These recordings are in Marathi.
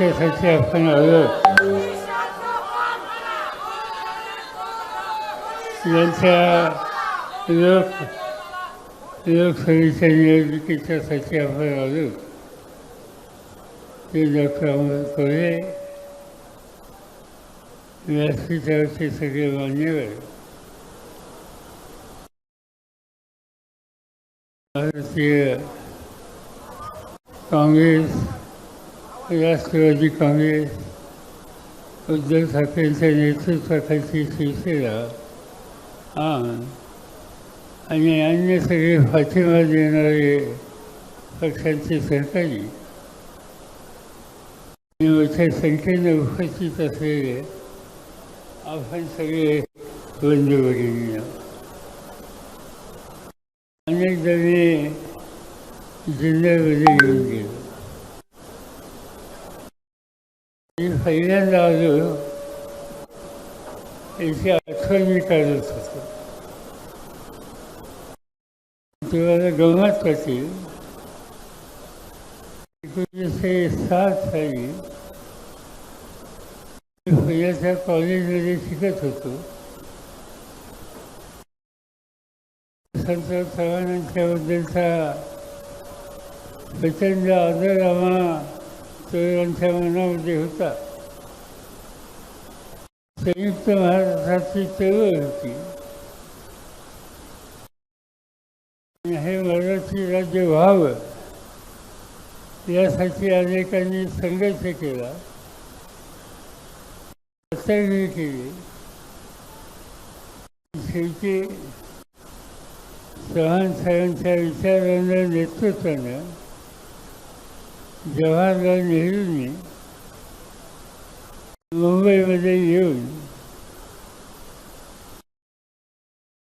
निवडणुकीच्यासाठी यांच्या लोक लोकसभेच्या निवडणुकीच्यासाठी आपण आलो ते डॉक्टर अमोल व्यासपीठावरचे सगळे मान्यवर भारतीय काँग्रेस राष्ट्रवादी काँग्रेस उद्धव ठाकरेंच्या नेतृत्वाखालची शिवसेना आम आणि अन्य सगळे पाठिंबा देणारे पक्षांची सरकारी आणि मोठ्या संख्येने उपस्थित असलेले आपण सगळे बंधुभगिनी अनेक जणी जिल्ह्यामध्ये येऊन गेलो. मी पहिल्यांदा आलो याची आठवण मी काढत होतो तुम्हाला गमत होती एकोणीसशे सात साली पहिल्याच्या कॉलेजमध्ये शिकत होतो संत चव्हाणांच्याबद्दलचा प्रचंड आदर आम्हाला त्यांच्या मनामध्ये होता. संयुक्त महाराष्ट्राची चळवळ होती. आणि हे मराठी राज्य व्हावं यासाठी अनेकांनी संघर्ष केला. सत्याग्रह केली. शेवटी चव्हाण साहेबांच्या विचारानं नेतृत्वानं जवाहरलाल नेहरूंनी मुंबईमध्ये येऊन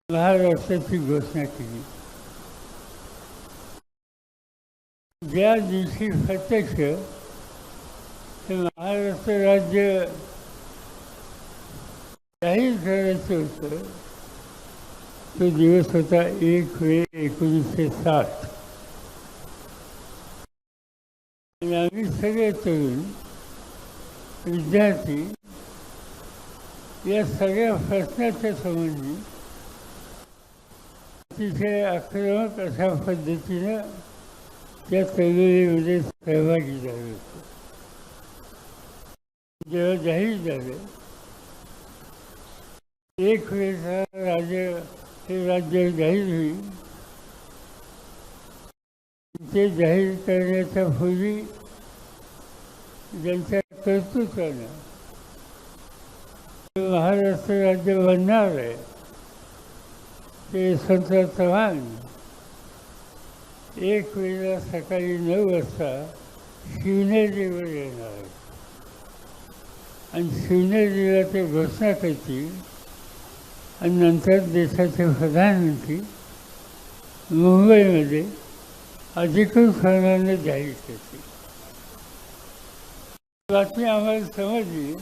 महाराष्ट्राची घोषणा केली. ज्या दिवशी प्रत्यक्ष हे महाराष्ट्र राज्य जाहीर करायचं होतं तो दिवस होता एक मे एकोणीसशे साठ. आणि आम्ही सगळे तरुण विद्यार्थी या सगळ्या प्रश्नाच्या संबंधी अतिशय आक्रमक अशा पद्धतीनं त्या चळवळीमध्ये सहभागी झाले. होते जेव्हा जाहीर झालं एक वेळेस राज्य हे राज्य जाहीर होईल. ते जाहीर करण्याच्या पूर्वी ज्यांच्या कर्तृत्वानं महाराष्ट्र राज्य बनणार आहे. ते संत चव्हाण एक वेळेला सकाळी नऊ वाजता शिवनेरीवर येणार आहे आणि शिवनेरीला ते घोषणा करतील आणि नंतर देशाचे प्रधानमंत्री मुंबईमध्ये अधिकृत फर्माने जाहीर केली बातमी आम्हाला समजली.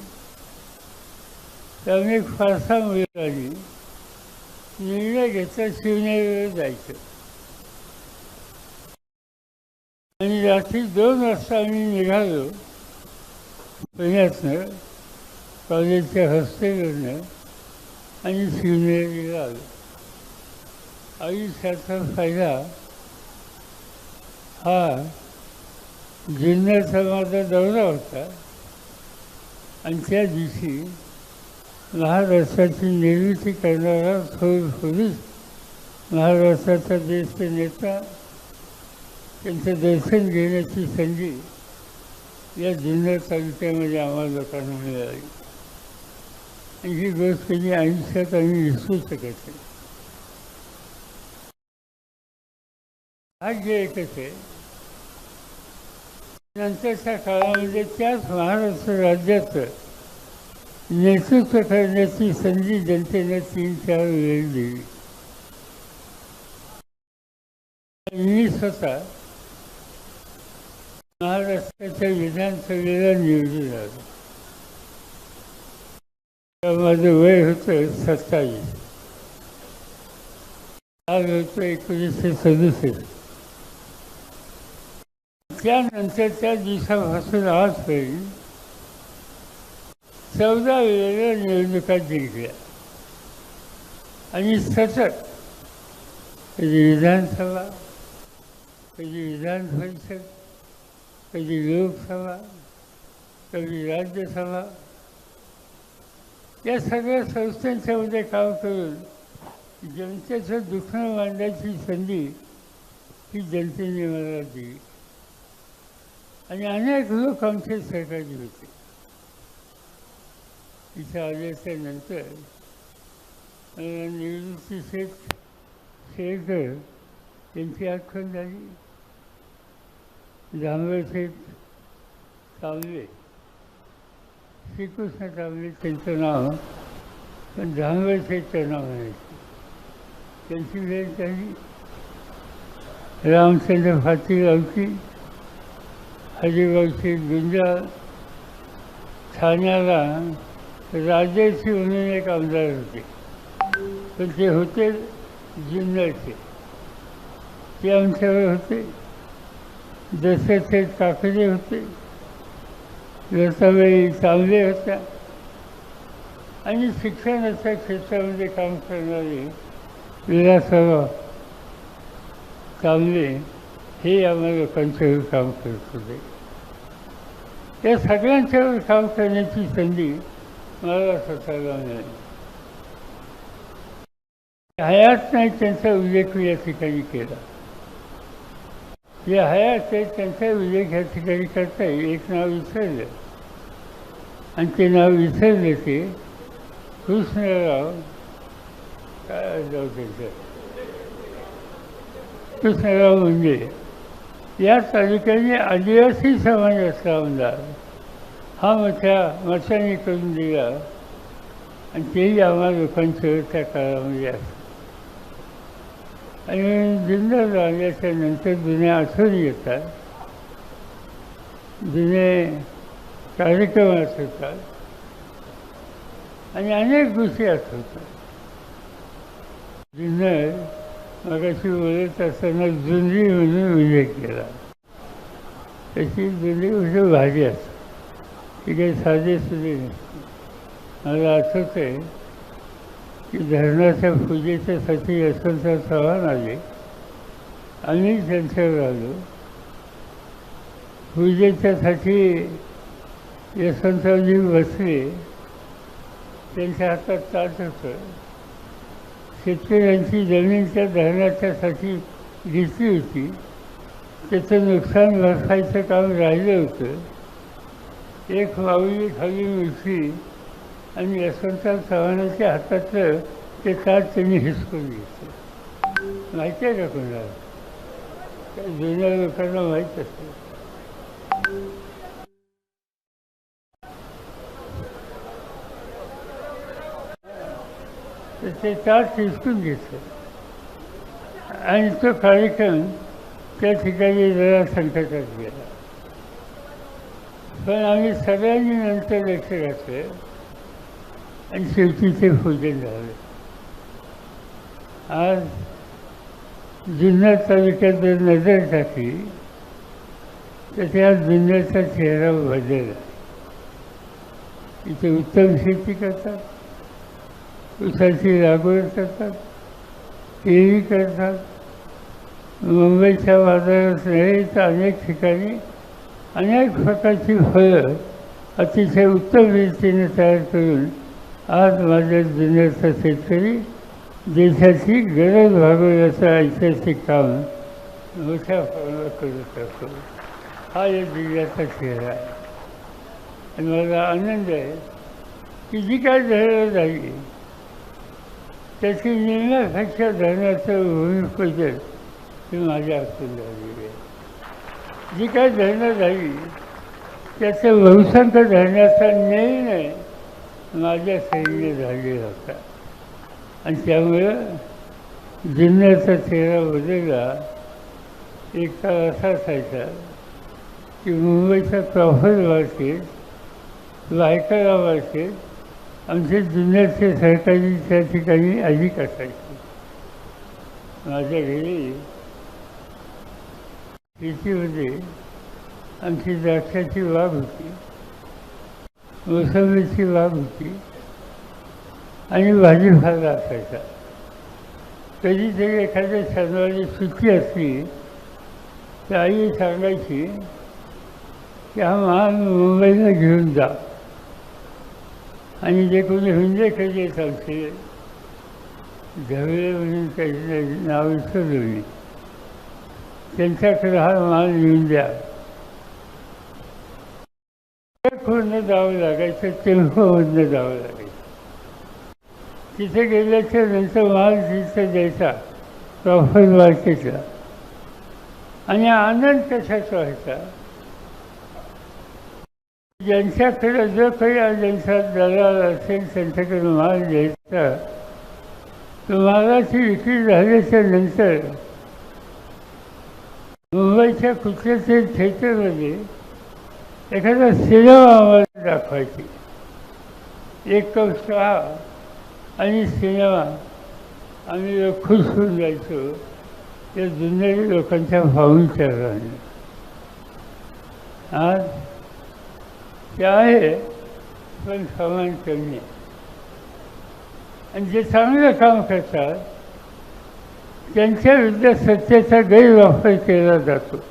त्यामुळे फारसा मुलांनी निर्णय घेतला शिवनेरीला जायचं. आणि रात्री दोन वाजता आम्ही निघालो पुण्यातनं कॉलेजच्या हॉस्टेलवरनं आणि शिवनेरीला आलो. आयुष्याचा फायदा हा. जिल्ह्याचा माझा दौरा होता. आणि त्या दिवशी महाराष्ट्राची निर्मिती करणारा थोर पोलीस महाराष्ट्राचा ज्येष्ठ नेता त्यांचं दर्शन घेण्याची संधी या जुन्नर तालुक्यामध्ये आम्हाला लोकांना मिळाली. आणि ही गोष्ट कधी आयुष्यात आम्ही विसरू शकत नाही. भाग्य एकच आहे. नंतरच्या काळामध्ये त्याच महाराष्ट्र राज्याचं नेतृत्व करण्याची संधी जनतेने तीन चार वेळ दिली. मी स्वतः महाराष्ट्राच्या विधानसभेला निवडून आलो. माझं वय होतं सत्तावीस. आज होतं एकोणीसशे सदुसष्ट. त्यानंतर त्या दिवसापासून आजपर्यंत चौदा वेळेला निवडणुका जिंकल्या आणि सतत कधी विधानसभा कधी विधान परिषद कधी लोकसभा कधी राज्यसभा या सगळ्या संस्थांच्यामध्ये काम करून जनतेचं दुखणं मांडण्याची संधी ही जनतेने मला दिली. आणि अनेक लोक आमचे सहकारी होते. इथे आल्याच्यानंतर निवृत्ती शेठ शेळकर यांची आठवण झाली. जांभळ शेठ कांबळे श्रीकृष्ण कांबळे त्यांचं नाव पण जांभळ शेठचं नाव आहे त्यांची वेळ झाली. रामचंद्र फाती गावची हरिभाऊची गुंजा ठाण्याला राजेशी म्हणून एक आमदार होते. पण ते होते जुन्नरचे ते आमच्यावर होते. दशरथ काकडे होते. लताबाई चांगले होत्या. आणि शिक्षणाच्या क्षेत्रामध्ये काम करणारे विलासराव चांगले हे आम्हाला लोकांच्यावर काम करत होते. या सगळ्यांच्यावर काम करण्याची संधी मला स्वतःला मिळाली. हयात नाही त्यांचा उल्लेख या ठिकाणी केला. जे हयात आहे त्यांचा उल्लेख या ठिकाणी करता येईल. एक नाव विसरलं. आणि ते नाव विसरले ते कृष्णराव काय जाऊ त्यांचं कृष्णराव म्हणजे या तालुक्याने आदिवासी समाजाचा आमदार हा मोठ्या मताने करून दिला. आणि तेही आम्हा लोकांचं त्या काळामध्ये असतं आणि जिल्ह्यात आल्याच्यानंतर जुन्या आठवणी येतात. जुने कार्यक्रम आठवतात आणि अनेक गोष्टी आठवतात जुन्नर मगाशी बोलत असताना जुंजी म्हणून उल्लेख केला त्याची जुंजी म्हणजे भाजी असते ती काही साधे सुधे नसते मला आठवत आहे की धरणाच्या पूजेच्यासाठी यशवंतराव चव्हाण आले आम्ही त्यांच्यावर आलो पूजेच्यासाठी यशवंतरावजी बसले त्यांच्या हातात ताट होतं शेतकऱ्यांची जमीन त्या धरणाच्यासाठी घेतली होती. त्याचं नुकसान भरपाईचं काम राहिलं होतं. एक वावली खाली मिळती आणि यशवंतराव चव्हाणाच्या हातातलं ते ताट त्यांनी हिसकून घेतलं. माहिती आहे का कोणाला? जुन्या लोकांना माहीत असतं. तर ते ताट हिसकून घेतलं आणि तो कार्यक्रम त्या ठिकाणी जरा संकटात गेला. पण आम्ही सगळ्यांनी नंतर लक्ष घातलं आणि शेवटी ते भोजन झालं. आज जुन्नर तालुक्यात जर नजर टाकली तर त्या जुन्नरचा चेहरा बदलला. इथे उत्तम शेती करतात. ऊसाची लागवड करतात केळी करतात. मुंबईच्या बाजारात नाही तर अनेक ठिकाणी अनेक प्रकारची फळं अतिशय उत्तम रीतीने तयार करून आज माझ्या जुन्याचा शेतकरी देशाची गरज भागवण्याचं ऐतिहासिक काम मोठ्या प्रमाणात करत असतो. हा या जिल्ह्याचा चेहरा आहे. आणि मला आनंद आहे की जी काय धरणं झाली त्याची निम्म्यापेक्षा धरण्याचं भूमिपूजन ही माझ्या हातून झालेली आहे जी काय धरणं झाली त्याचं बहुसंख धरण्याचा निर्णय माझ्या सैन्य झालेला होता आणि त्यामुळं जिन्ह्याचा चेहरा बदलला एक काळ असा असायचा की मुंबईच्या प्रॉफर मार्केट वायकरा मार्केट आमचे जिल्ह्याचे सहकारी त्या ठिकाणी अधिक असायचे. माझ्या घरी शेतीमध्ये आमची द्राक्षाची बाग होती मोसंबीची बाग होती आणि भाजीपाला असायचा. कधीतरी एखाद्या शनिवारी सुट्टी असली तर आई सांगायची की हा महान मुंबईला घेऊन जा. आणि जे कोणी हिंदेकडे येत आमचे धवळे म्हणून त्याचे नाव विसरलो मी त्यांच्याकडे हा माल घेऊन द्या. खोडनं जावं लागायचं टेम्पोमधनं जावं लागायचं. तिथे गेल्याच्यानंतर माल तिथं द्यायचा प्रॉफिट मार्केटला. आणि आनंद कशाचा व्हायचा? ज्यांच्याकडे जो काही ज्यांचा दलाल असेल त्यांच्याकडे माल द्यायचा तो मालाची विक्री झाल्याच्यानंतर मुंबईच्या कुठल्या तरी थिएटरमध्ये एखादा सिनेमा आम्हाला दाखवायची. एक कप चहा आणि सिनेमा. आम्ही खुश होऊन जायचो. या जुन्नरी लोकांच्या भावूंच्या आज ते आहे पण सामान कमी आहे आणि जे चांगलं काम करतात त्यांच्या विरुद्ध सत्तेचा गैरवापर केला जातो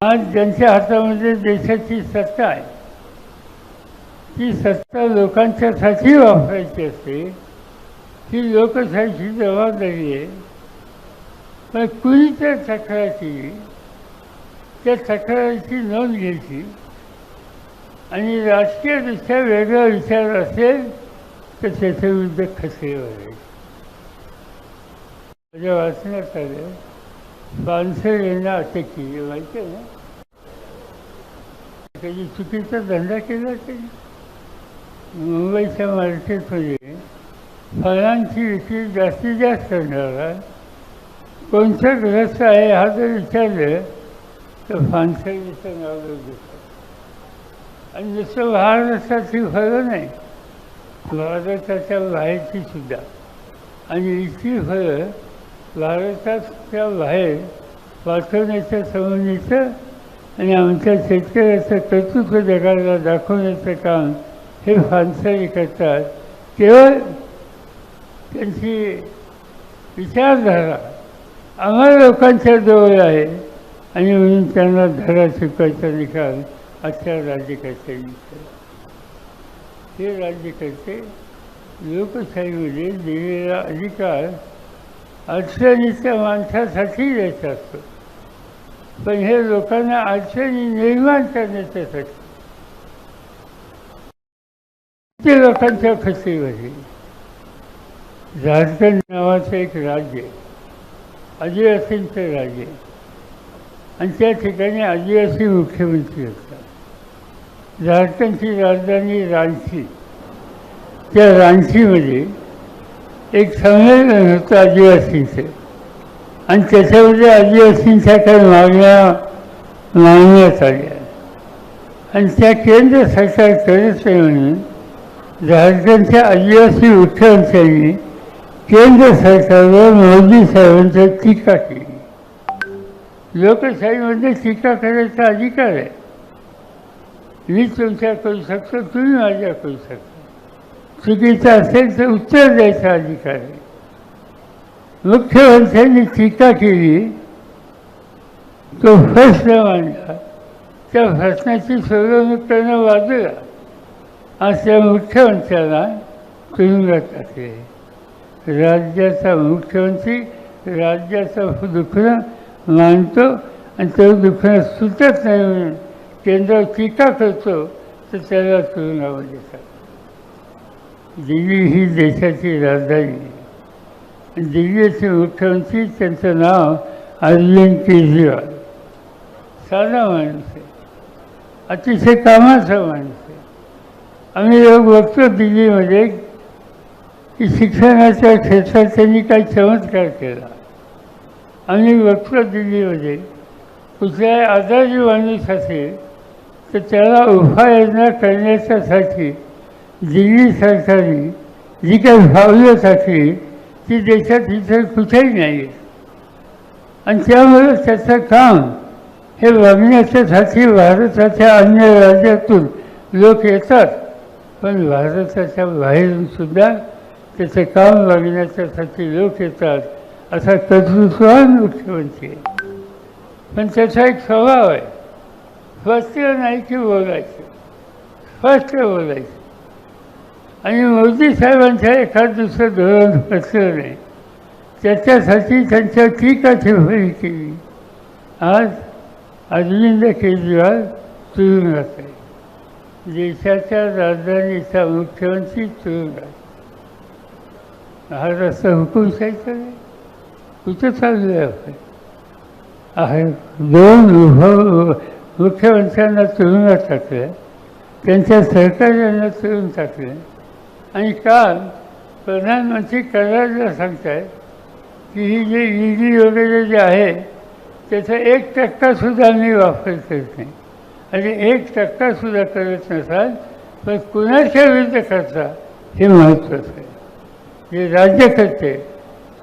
आज ज्यांच्या हातामध्ये देशाची सत्ता आहे ती सत्ता लोकांच्यासाठी वापरायची असते ही लोकशाहीची जबाबदारी आहे पण कुणी त्या तक्रारची त्या तक्रारीची नोंद घ्यायची आणि राजकीयदृष्ट्या वेगळा विचार असेल तर त्याच्या विरुद्ध खसे व्हायचे माझ्या वाचण्यात आलं. पानसर यांना अटक केली माहिती आहे ना? त्याची चुकीचा धंदा केला त्यांनी मुंबईच्या मार्केटमध्ये फळांची विक्री जास्तीत जास्त करणारा कोणतं ग्रस्त आहे हा जर विचारलं तर फानसरीचं नाव देतात आणि नुसतं महाराष्ट्राची फळं नाही. भारताच्या बाहेरची सुद्धा. आणि इतकी फळं भारताच्या बाहेर वाचवण्याच्या संबंधीचं आणि आमच्या शेतकऱ्याचं कर्तृत्व जगाला दाखवण्याचं काम हे फानसरी करतात. केवळ त्यांची विचारधारा आम्हाला लोकांच्या जवळ आहे आणि म्हणून त्यांना धडा शिकवायचा निकाल आजच्या राज्यकर्त्यांनी केला हे। राज्यकर्ते लोकशाहीमध्ये दिलेला अधिकार अडचणीच्या माणसासाठी द्यायचा असतो पण हे लोकांना अडचणी निर्माण करण्याच्यासाठी ते लोकांच्या फसवेमध्ये झारखंड नावाचं एक राज्य आदिवासींचं राज्य। आणि त्या ठिकाणी आदिवासी मुख्यमंत्री होते। झारखंडची राजधानी रांची. त्या रांचीमध्ये एक संमेलन होतं आदिवासींचं. आणि त्याच्यामध्ये आदिवासींच्या काही मागण्या मागण्यात आल्या आणि त्या केंद्र सरकार करत नाही म्हणून झारखंडच्या आदिवासी मुख्यमंत्र्यांनी केंद्र सरकारवर मोदी साहेबांची टीका केली. लोकशाहीमध्ये टीका करायचा अधिकार आहे. मी तुमच्या करू शकतो तुम्ही माझ्या करू शकता चुकीचं असेल तर उत्तर द्यायचा अधिकार आहे. मुख्यमंत्र्यांनी टीका केली. तो प्रश्न मांडला. त्या प्रश्नाची सोडवणूक करणं बाजूला आज त्या मुख्यमंत्र्यांना तुरुंगात टाकले. राज्याचा मुख्यमंत्री राज्याचं दुखणं मानतो आणि तो दुखणं सुटत नाही म्हणून केंद्रावर टीका करतो तर त्याला तुरुंगामध्ये देतात. दिल्ली ही देशाची राजधानी आहे. दिल्लीचे मुख्यमंत्री त्यांचं नाव अरविंद केजरीवाल. साधा माणूस आहे. अतिशय कामाचा माणूस आहे. आम्ही लोक बघतो दिल्लीमध्ये की शिक्षणाच्या क्षेत्रात त्यांनी काही चमत्कार केला. आम्ही बघतो दिल्लीमध्ये कुठलाही आजारी माणूस असेल तर त्याला उपाययोजना करण्याच्यासाठी दिल्ली सरकारने जी काही भावल्यासाठी टाकली ती देशात इतर कुठेही नाही. आणि त्यामुळे त्याचं काम हे बघण्याच्यासाठी भारताच्या अन्य राज्यातून लोक येतात. पण भारताच्या बाहेरून सुद्धा त्याचं काम बघण्याच्यासाठी लोक येतात असा कर्तृत्ववान मुख्यमंत्री. पण त्याचा एक स्वभाव आहे. स्पष्ट नाही की बोलायचं? स्पष्ट बोलायचं. आणि मोदी साहेबांच्या एखाद दुसरं धोरण फसलं नाही. त्याच्यासाठी त्यांच्या टीका टिप्पणी केली. आज अरविंद केजरीवाल तुरुंगात आहे देशाच्या राजधानीचा मुख्यमंत्री तुरुंगात महाराष्ट्र हुकुमशाहीचा नाही. कुठं चाललं आहे आहे दोन मुख्यमंत्र्यांना तुरुंगात टाकलं त्यांच्या सहकार्यांना तुरुंग टाकलं आणि काल प्रधानमंत्री करारला सांगतायत की ही जे ईडी वगैरे जे आहे त्याचा एक टक्कासुद्धा मी वापर करत नाही. आणि एक टक्कासुद्धा करत नसाल पण कुणाच्या विरुद्ध करता हे महत्त्वाचं आहे. जे राज्यकर्ते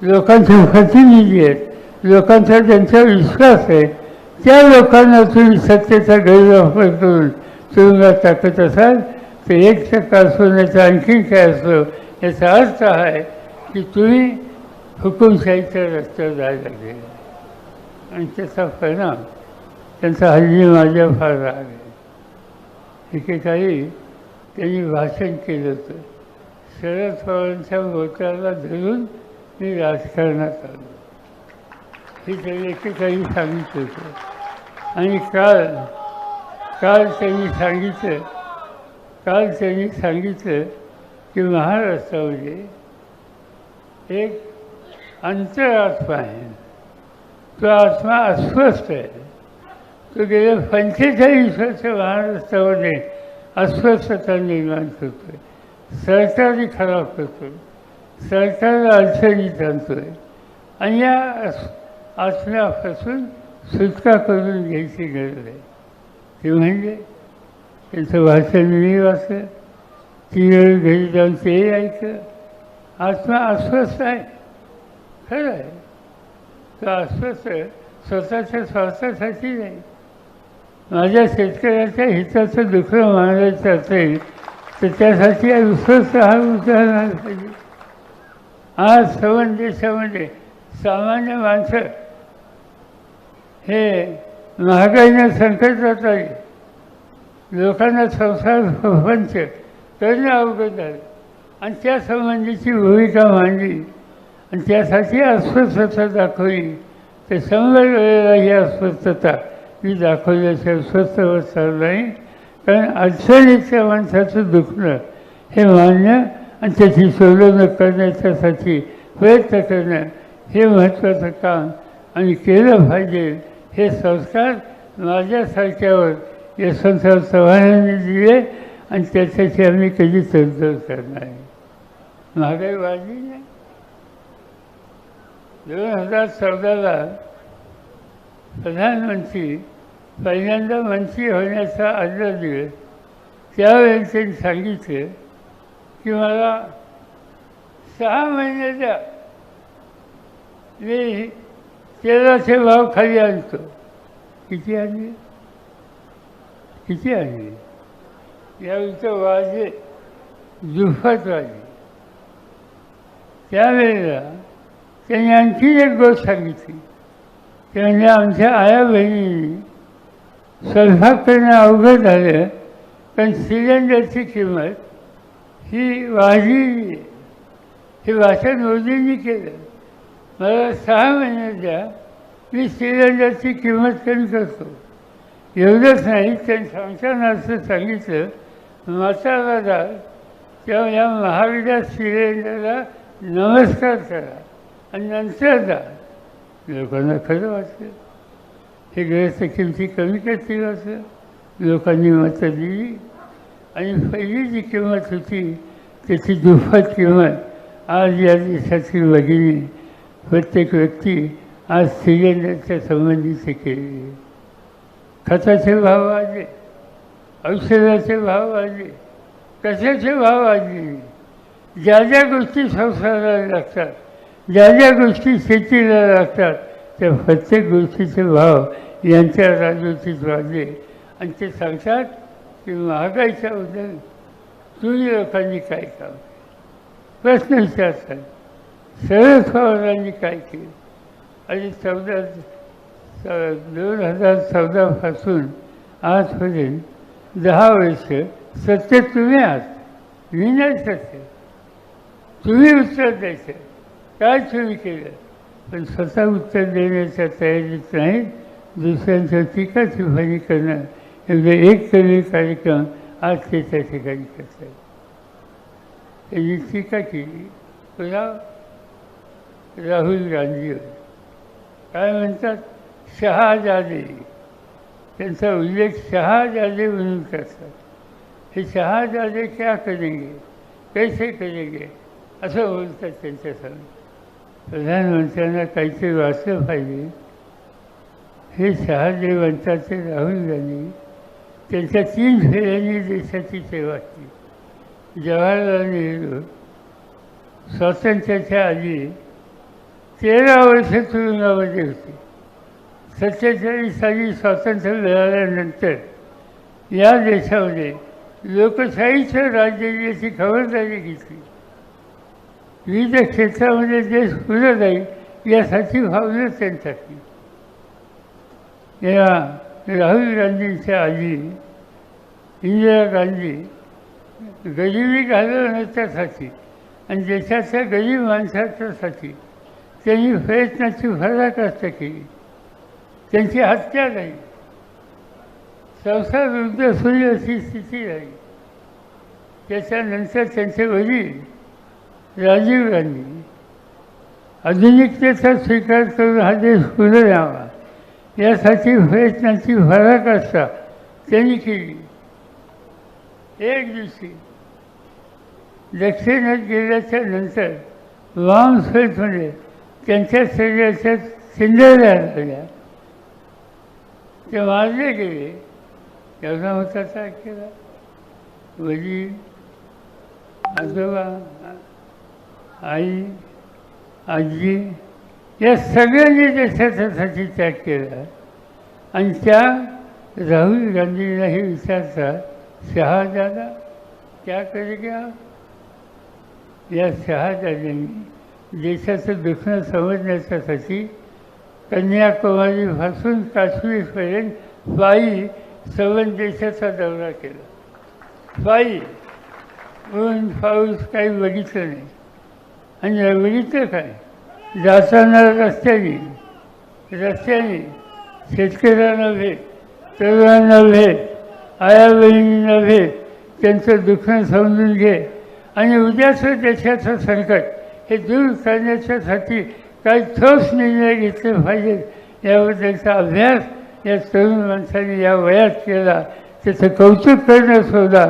लोकांचे प्रतिनिधी आहेत लोकांचा ज्यांचा विश्वास आहे त्या लोकांना तुम्ही सत्तेचा गैरवापर करून तुरुंगात टाकत असाल तर एक टक्का सोन्याचं नाही आणखी काय असलं? याचा अर्थ आहे की तुम्ही हुकुमशाहीच्या रस्त्यावर जायला लागले. आणि त्याचा परिणाम त्यांचा हल्ली माझ्या फार राग आहे. एकेकाळी त्यांनी भाषण केलं होतं. शरद पवारांच्या मोत्याला धरून मी राजकारणात आलो. हे त्यांनी एकेकाळी सांगितलं होतं. आणि काल काल त्यांनी सांगितलं काल त्यांनी सांगितलं की महाराष्ट्रामध्ये म्हणजे एक अंतरात्मा आहे. तो आत्मा अस्वस्थ आहे. तो गेल्या पंचेचाळीस वर्ष महाराष्ट्रामध्ये अस्वस्थता निर्माण करतो आहे सरकारही खराब करतो आहे सरकारला अडचणीत आणतो आहे आणि या अस आत्म्यापासून सुटका करून घ्यायची गरज आहे. ते म्हणजे त्यांचं भाषण मी वाचलं. ती वेळ घरी जाऊन ते ऐकलं. आत्मा अस्वस्थ आहे. खरं आहे. तो अस्वस्थ स्वतःच्या स्वार्थासाठी नाही. माझ्या शेतकऱ्याच्या हिताचं दुःख मानायचं असेल तर त्यासाठी अस्वस्थ हा उदाहरण पाहिजे आज सवंडे सवंडे सामान्य माणसं हे महागाईनं संकटात आहे. लोकांना संसार प्रपंच तरी अवघड आहे. आणि त्या संबंधीची भूमिका मांडली. आणि त्यासाठी अस्वस्थता दाखवली. तर शंभर वेळेला ही अस्वस्थता मी दाखवल्याशिवाय स्वस्थ बसणार नाही. कारण अडचणीच्या माणसाचं दुखणं हे मान्य आणि त्याची सोडवणूक करण्याच्यासाठी प्रयत्न करणं हे महत्त्वाचं काम आणि केलं पाहिजे. हे संस्कार माझ्यासारख्यावर यशवंतराव चव्हाणांनी दिले आणि त्याच्याशी आम्ही कधी तडजोड करणार नाही. महागाई वाढली नाही दोन हजार चौदाला प्रधानमंत्री पहिल्यांदा मंत्री होण्याचा आदला दिले. त्यावेळेस त्यांनी सांगितले की मला सहा महिन्याच्या मी तेलाचे भाव खाली आणतो. किती आणले? किती आणले? यावेळी वाजे दुफत वाजे. त्यावेळेला त्यांनी आणखी एक गोष्ट सांगितली. ते म्हणजे आमच्या आया बहिणींनी स्वयंपाक करणं अवघड झालं पण सिलेंडरची किंमत ही वाढली हे वाचन मोदींनी केलं. मला सहा महिने द्या मी सिलेंडरची किंमत कमी करतो. एवढंच नाही त्यांनी सांगताना असं सांगितलं म्हातारा जा तेव्हा या महाविद्या सिलेंडरला नमस्कार करा आणि नंतर जा लोकांना खरं वाटलं. हे गॅसच्या किमती कमी करतील असं. लोकांनी मतं दिली. आणि पहिली जी किंमत होती त्याची दुप्पट किंमत आज या देशातील भगिनी प्रत्येक व्यक्ती आज सिलेंडरच्या संबंधीचे केलेली खताचे भाव वाढले औषधाचे भाव वाढले कशाचे भाव वाढले? ज्या ज्या गोष्टी संसाराला लागतात ज्या ज्या गोष्टी शेतीला लागतात त्या प्रत्येक गोष्टीचे भाव यांच्या राजवटीत वाढले. आणि ते सांगतात की महागाईच्या बद्दल तुम्ही लोकांनी काय काम प्रश्न विचारतात. सरळ पवारांनी काय केलं? आणि चौदा दोन हजार चौदापासून आजपर्यंत दहा वर्ष सत्य तुम्ही आहात. मी नाही सत्य. तुम्ही उत्तर द्यायचं. काय तुम्ही केलं? पण स्वतः उत्तर देण्याच्या तयारीत नाही. दुसऱ्यांच्या टीका टिप्पणी करणं म्हणजे एक कमी कार्यक्रम आज ते त्या ठिकाणी करतात त्यांनी टीका केली. पुन्हा राहुल गांधी काय म्हणतात? शहाजादे. त्यांचा उल्लेख शहाजादे म्हणून करतात. हे शहाजादे क्या करेंगे कैसे करेंगे असं बोलतात त्यांच्यासमोर. प्रधानमंत्र्यांना काहीतरी वाचलं पाहिजे. हे शहादेवंताचे राहुल गांधी. त्यांच्या तीन फेऱ्यांनी देशाची सेवा केली. जवाहरलाल नेहरू स्वातंत्र्याच्या आधी तेरा वर्ष तुरुंगामध्ये होते. सत्तेचाळीस साली स्वातंत्र्य मिळाल्यानंतर या देशामध्ये लोकशाहीचं राज्य याची खबरदारी घेतली. विविध क्षेत्रामध्ये देश पुढे जाईल यासाठी भावना त्यांच्यासाठी या राहुल गांधींच्या आधी इंदिरा गांधी गरिबी घालवण्याच्यासाठी आणि देशाच्या गरीब माणसाच्यासाठी त्यांनी प्रयत्नाची पराकाष्ठा केली. त्यांची हत्या झाली संसार वृद्ध सुरी अशी स्थिती झाली त्याच्यानंतर त्यांचे वडील राजीव गांधी आधुनिकतेचा स्वीकार करून हा देश पुढे यावा यासाठी प्रयत्नाची पराकाष्ठा त्यांनी केली. एक दिवशी दक्षिणेत गेल्याच्यानंतर वाम स्वेतमध्ये त्यांच्या शरीराच्या चिंधल्या झाल्या ते मारले गेले एवढा होता त्या केला वडील आजोबा आई आजी या सगळ्यांनी देशासाठी त्याग केला. आणि त्या राहुल गांधींना हे विचारता शहाजादा क्या करे या शहाजादांनी देशाचं दुखणं समजण्याच्यासाठी कन्याकुमारीपासून काश्मीरपर्यंत पायी सवन देशाचा दौरा केला. पायी ऊन पाऊस काही बघितलं नाही. आणि बघितलं काय? जाताना रस्त्याने रस्त्याने शेतकऱ्यांना भेट तरुणांना भेट आया बहिणींना भेट त्यांचं दुःख समजून घे. आणि उद्याचं देशाचं संकट हे दूर करण्याच्यासाठी काही ठोस निर्णय घेतले पाहिजेत याबद्दलचा अभ्यास या तरुण माणसाने या वयात केला. त्याचं कौतुक करणं सोडा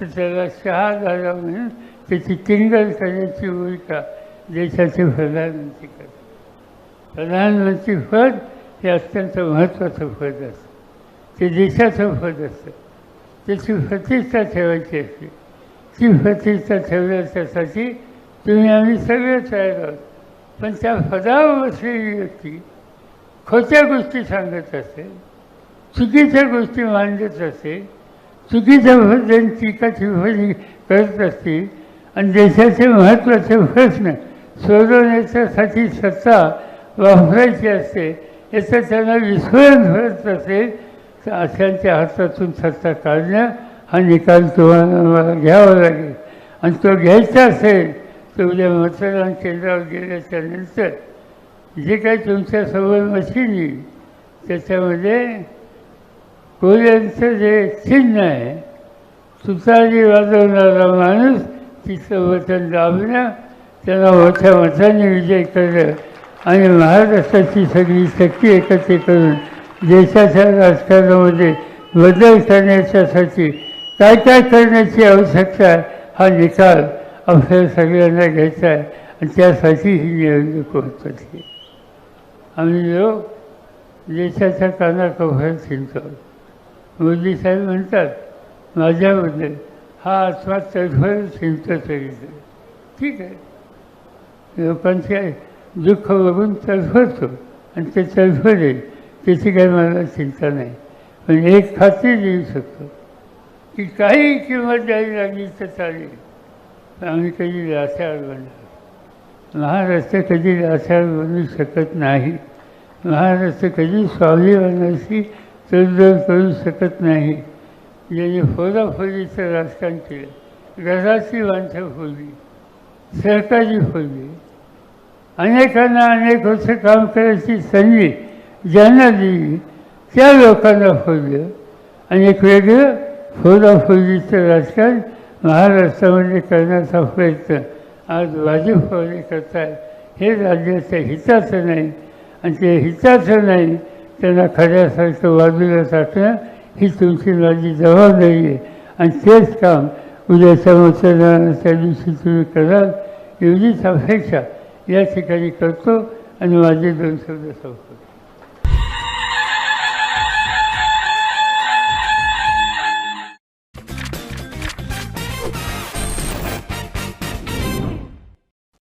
तर त्याला शहा झाला म्हणून त्याची टिंगल करण्याची भूमिका देशाचे प्रधानमंत्री करतात. प्रधानमंत्री पद हे अत्यंत महत्त्वाचं पद असतं. ते देशाचं पद असतं. त्याची प्रतिष्ठा ठेवायची असते. ती प्रतिष्ठा ठेवण्याच्यासाठी तुम्ही आम्ही सगळे तयार आहोत पण त्या पदावर बसलेली व्यक्ती खोट्या गोष्टी सांगत असेल चुकीच्या गोष्टी मांडत असेल चुकीच्या भजन टीका टिप्पणी करत असतील आणि देशाचे महत्त्वाचे प्रश्न सोडवण्याच्यासाठी सत्ता वापरायची असते याचं त्यांना विस्मरण होत असेल तर अशांच्या हातातून सत्ता काढणं हा निकाल तुम्हाला घ्यावा लागेल. आणि तो घ्यायचा असेल की उद्या मतदान केंद्रावर गेल्याच्यानंतर जे काही तुमच्यासमोर मशीन येईल त्याच्यामध्ये कोल्यांचं जे चिन्ह आहे सुतारी वाजवणारा माणूस तिचं वचन दाबणं त्याला मोठ्या मताने विजय करणं आणि महाराष्ट्राची सगळी शक्ती एकत्र करून देशाच्या राजकारणामध्ये बदल करण्याच्यासाठी काय काय करण्याची आवश्यकता हा निकाल अभ्यास सगळ्यांना घ्यायचा आहे. आणि त्यासाठी ही निवडणूक होत असते आम्ही लोक देशाच्या कानाकोपऱ्यात शिंकतो मोदी साहेब म्हणतात माझ्याबद्दल हा आत्मा तडफडच हिंडतो तरी ठीक आहे. लोकांचे दुःख बघून तडफडतो आणि ते तर्फे त्याची काही मला चिंता नाही. पण एक खात्री देऊ शकतो की काही किंमत द्यावी लागली तर चालेल. आम्ही कधी लाचार बनणार महाराष्ट्र कधी लाचार बनू शकत नाही. महाराष्ट्र कधी स्वाभिमानाशी तडजोड करू शकत नाही. ज्याने फोराफोरीचं राजकारण केलं. घराची माणसं फोडली. सरकारी फोडली. अनेकांना अनेक वर्ष काम करायची संधी ज्यांना दिली त्या लोकांना फोडलं. आणि एक वेगळं फोराफोरीचं राजकारण महाराष्ट्रामध्ये करण्याचा प्रयत्न आज भाजपवाले करतात हे राज्याच्या हिताचं नाही. आणि ते हिताचं नाही त्यांना खऱ्यासारखं बाजूला टाकणं ही तुमची माझी जबाबदारी आहे. आणि तेच काम उद्याच्या मतदानाच्या दिवशी तुम्ही कराल. एवढीच अपेक्षा या ठिकाणी करतो. आणि माझे दोन शब्द संपतो